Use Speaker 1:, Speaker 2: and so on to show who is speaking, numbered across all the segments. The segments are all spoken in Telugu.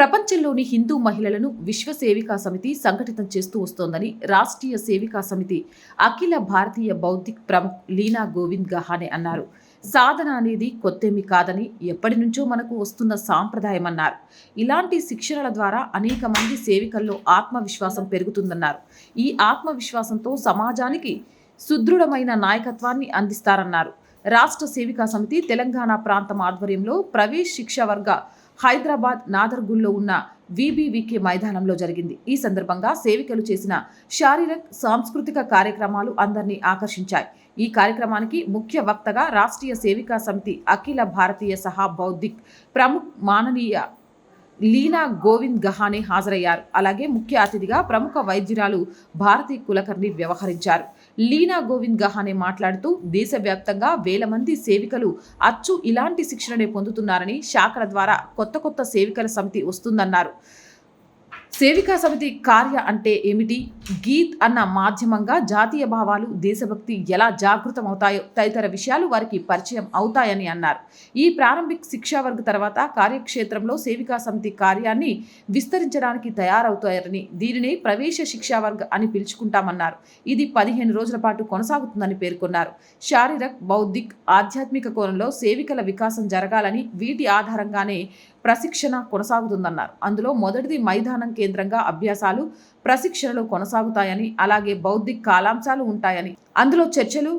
Speaker 1: ప్రపంచంలోని హిందూ మహిళలను విశ్వ సేవికా సమితి సంఘటితం చేస్తూ వస్తోందని రాష్ట్రీయ సేవికా సమితి అఖిల భారతీయ బౌద్ధిక్ ప్రముఖ్ లీనా గోవింద్ గహానే అన్నారు. సాధన అనేది కొత్తేమి కాదని ఎప్పటి నుంచో మనకు వస్తున్న సాంప్రదాయం అన్నారు ఇలాంటి శిక్షణల ద్వారా అనేక మంది సేవికల్లో ఆత్మవిశ్వాసం పెరుగుతుందన్నారు. ఈ ఆత్మవిశ్వాసంతో సమాజానికి సుదృఢమైన నాయకత్వాన్ని అందిస్తారన్నారు. రాష్ట్ర సేవికా సమితి తెలంగాణ ప్రాంతం ఆధ్వర్యంలో ప్రవేశ్ శిక్ష వర్గ హైదరాబాద్ నాదర్గుల్లో ఉన్న వీబీవీకే మైదానంలో జరిగింది. ఈ సందర్భంగా సేవికలు చేసిన శారీరక సాంస్కృతిక కార్యక్రమాలు అందరినీ ఆకర్షించాయి. ఈ కార్యక్రమానికి ముఖ్య వక్తగా రాష్ట్రీయ సేవికా సమితి అఖిల భారతీయ సహా బౌద్ధిక్ ప్రముఖ్ మాననీయ లీనా గోవింద్ గహానే హాజరయ్యారు. అలాగే ముఖ్య అతిథిగా ప్రముఖ వైద్యురాలు భారతి కులకర్ణి వ్యవహరించారు. లీనా గోవింద్ గహానే మాట్లాడుతూ దేశవ్యాప్తంగా వేల మంది సేవికలు అచ్చు ఇలాంటి శిక్షణనే పొందుతున్నారని శాఖల ద్వారా కొత్త కొత్త సేవికల సమితి వస్తుందన్నారు. సేవికా సమితి కార్య అంటే ఏమిటి? గీత్ అన్న మాధ్యమంగా జాతీయ భావాలు దేశభక్తి ఎలా జాగృతమవుతాయో తదితర విషయాలు వారికి పరిచయం అవుతాయని అన్నారు. ఈ ప్రారంభిక శిక్షా వర్గ తర్వాత కార్యక్షేత్రంలో సేవికా సమితి కార్యాన్ని విస్తరించడానికి తయారవుతారని దీనిని ప్రవేశ శిక్షా వర్గ అని పిలుచుకుంటామన్నారు. ఇది పదిహేను రోజుల పాటు కొనసాగుతుందని పేర్కొన్నారు. శారీరక్ బౌద్ధిక్ ఆధ్యాత్మిక కోణంలో సేవికల వికాసం జరగాలని వీటి ఆధారంగానే ప్రశిక్షణ కొనసాగుతుందన్నారు. అందులో మొదటిది మైదానం కేంద్రంగా అభ్యాసాలు ప్రశిక్షణలు కొనసాగుతాయని అలాగే బౌద్ధిక కాలాంశాలు ఉంటాయని. అందులో చర్చలు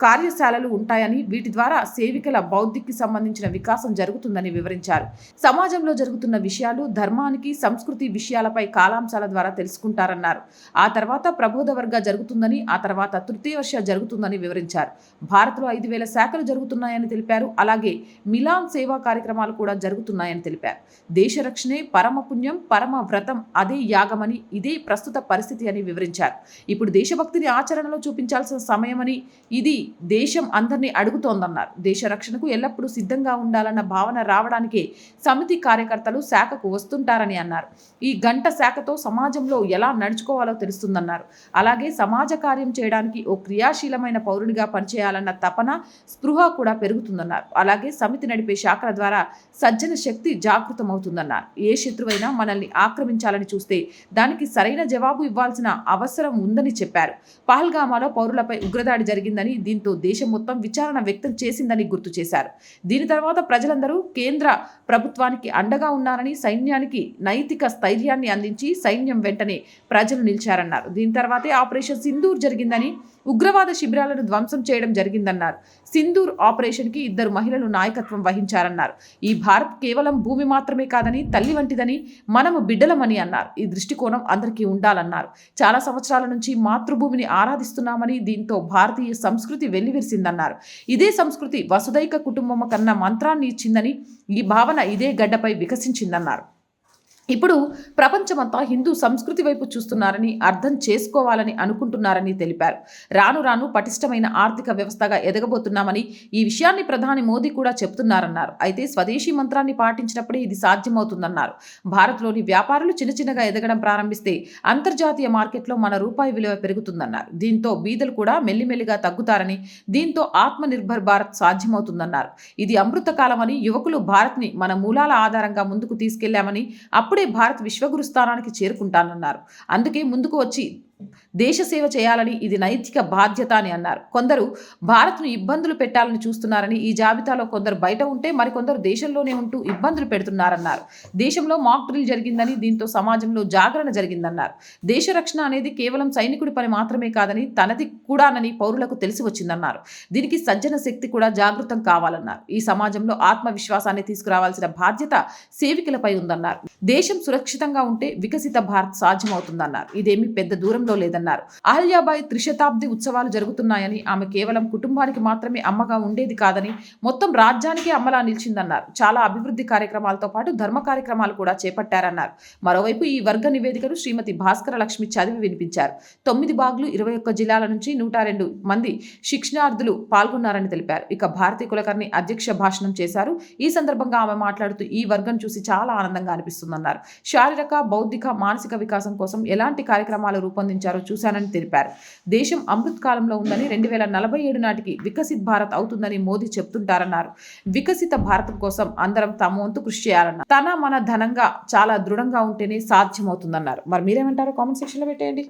Speaker 1: కార్యశాలలు ఉంటాయని వీటి ద్వారా సేవికల బౌద్ధికి సంబంధించిన వికాసం జరుగుతుందని వివరించారు. సమాజంలో జరుగుతున్న విషయాలు ధర్మానికి సంస్కృతి విషయాలపై కాలాంశాల ద్వారా తెలుసుకుంటారన్నారు. ఆ తర్వాత ప్రబోధ వర్గ జరుగుతుందని ఆ తర్వాత తృతీయ వర్ష జరుగుతుందని వివరించారు. భారత్లో ఐదు వేల శాఖలు జరుగుతున్నాయని తెలిపారు. అలాగే మిలాన్ సేవా కార్యక్రమాలు కూడా జరుగుతున్నాయని తెలిపారు. దేశ రక్షణే పరమ పుణ్యం పరమ వ్రతం అదే యాగమని ఇదే ప్రస్తుత పరిస్థితి అని వివరించారు. ఇప్పుడు దేశభక్తిని ఆచరణలో చూపించాల్సిన సమయమని ఇది దేశం అందరినీ అడుగుతోందన్నారు. దేశ రక్షణకు ఎల్లప్పుడూ సిద్ధంగా ఉండాలన్న భావన రావడానికే సమితి కార్యకర్తలు శాఖకు వస్తుంటారని అన్నారు. ఈ గంట శాఖతో సమాజంలో ఎలా నడుచుకోవాలో తెలుస్తుందన్నారు. అలాగే సమాజ కార్యం చేయడానికి ఓ క్రియాశీలమైన పౌరునిగా పనిచేయాలన్న తపన స్పృహ కూడా పెరుగుతుందన్నారు. అలాగే సమితి నడిపే శాఖల ద్వారా సజ్జన శక్తి జాగృతమవుతుందన్నారు. ఏ శత్రువైనా మనల్ని ఆక్రమించాలని చూస్తే దానికి సరైన జవాబు ఇవ్వాల్సిన అవసరం ఉందని చెప్పారు. పహల్గామాలో పౌరులపై ఉగ్రదాడి జరిగిందని దీంతో దేశం మొత్తం విచారణ వ్యక్తం చేసిందని గుర్తు చేశారు. దీని తర్వాత ప్రజలందరూ కేంద్ర ప్రభుత్వానికి అండగా ఉన్నారని సైన్యానికి నైతిక స్థైర్యాన్ని అందించి సైన్యం వెంటనే ప్రజలు నిలిచారన్నారు. దీని తర్వాతే ఆపరేషన్ సింధూర్ జరిగిందని ఉగ్రవాద శిబిరాలను ధ్వంసం చేయడం జరిగిందన్నారు. సింధూర్ ఆపరేషన్కి ఇద్దరు మహిళలు నాయకత్వం వహించారన్నారు. ఈ భారత్ కేవలం భూమి మాత్రమే కాదని తల్లి వంటిదని మనము బిడ్డలమని అన్నారు. ఈ దృష్టికోణం అందరికీ ఉండాలన్నారు. చాలా సంవత్సరాల నుంచి మాతృభూమిని ఆరాధిస్తున్నామని దీంతో భారతీయ సంస్కృతి వెల్లివిరిసిందన్నారు. ఇదే సంస్కృతి వసుదైక కుటుంబం కన్నా మంత్రాన్ని ఇచ్చిందని ఈ భావన ఇదే గడ్డపై వికసించిందన్నారు. ఇప్పుడు ప్రపంచమంతా హిందూ సంస్కృతి వైపు చూస్తున్నారని అర్థం చేసుకోవాలని అనుకుంటున్నారని తెలిపారు. రాను రాను పటిష్టమైన ఆర్థిక వ్యవస్థగా ఎదగబోతున్నామని ఈ విషయాన్ని ప్రధాని మోదీ కూడా చెప్తున్నారన్నారు. అయితే స్వదేశీ మంత్రాన్ని పాటించినప్పుడే ఇది సాధ్యమవుతుందన్నారు. భారత్లోని వ్యాపారులు చిన్న చిన్నగా ఎదగడం ప్రారంభిస్తే అంతర్జాతీయ మార్కెట్లో మన రూపాయి విలువ పెరుగుతుందన్నారు. దీంతో బీదలు కూడా మెల్లిమెల్లిగా తగ్గుతారని దీంతో ఆత్మనిర్భర్ భారత్ సాధ్యమవుతుందన్నారు. ఇది అమృతకాలమని యువకులు భారత్ని మన మూలాల ఆధారంగా ముందుకు తీసుకెళ్ళామని అప్పుడు భారత్ విశ్వగురు స్థానానికి చేరుకుంటానన్నారు. అందుకే ముందుకు వచ్చి దేశ సేవ చేయాలని ఇది నైతిక బాధ్యత అని అన్నారు. కొందరు భారత్ను ఇబ్బందులు పెట్టాలని చూస్తున్నారని ఈ జాబితాలో కొందరు బయట ఉంటే మరికొందరు దేశంలోనే ఉంటూ ఇబ్బందులు పెడుతున్నారన్నారు. దేశంలో మాక్ డ్రిల్ జరిగిందని దీంతో సమాజంలో జాగరణ జరిగిందన్నారు. దేశ రక్షణ అనేది కేవలం సైనికుడి పని మాత్రమే కాదని తనది కూడానని పౌరులకు తెలిసి వచ్చిందన్నారు. దీనికి సజ్జన శక్తి కూడా జాగృతం కావాలన్నారు. ఈ సమాజంలో ఆత్మవిశ్వాసాన్ని తీసుకురావాల్సిన బాధ్యత సేవికలపై ఉందన్నారు. దేశం సురక్షితంగా ఉంటే వికసిత భారత్ సాధ్యమవుతుందన్నారు. ఇదేమి పెద్ద దూరం దూరంలో లేదన్నారు. అహల్యాబాయి త్రిశతాబ్ది ఉత్సవాలు జరుగుతున్నాయని ఆమె కేవలం కుటుంబానికి మాత్రమే అమ్మగా ఉండేది కాదని మొత్తం రాజ్యానికే అమ్మలా నిలిచిందన్నారు. చాలా అభివృద్ధి కార్యక్రమాలతో పాటు ధర్మ కార్యక్రమాలు కూడా చేపట్టారన్నారు. మరోవైపు ఈ వర్గ నివేదికను శ్రీమతి భాస్కర లక్ష్మి చదివి వినిపించారు. తొమ్మిది బాగులు ఇరవై ఒక్క జిల్లాల నుంచి నూట రెండు మంది శిక్షణార్థులు పాల్గొన్నారని తెలిపారు. ఇక భారతీ కులకర్ణి అధ్యక్ష భాషణం చేశారు. ఈ సందర్భంగా ఆమె మాట్లాడుతూ ఈ వర్గం చూసి చాలా ఆనందంగా అనిపిస్తుందన్నారు. శారీరక బౌద్ధిక మానసిక వికాసం కోసం ఎలాంటి కార్యక్రమాలు రూపొందించారు? సాధించారో చూశానని తెలిపారు. దేశం అమృత్ కాలంలో ఉందని రెండు వేల నలభై ఏడు నాటికి వికసిత్ భారత్ అవుతుందని మోదీ చెప్తుంటారన్నారు. వికసిత భారతం కోసం అందరం తమ వంతు కృషి చేయాలన్నారు తన మన ధనంగా చాలా దృఢంగా ఉంటేనే సాధ్యమవుతుందన్నారు. మరి మీరేమంటారో కామెంట్ సెక్షన్లో పెట్టేయండి.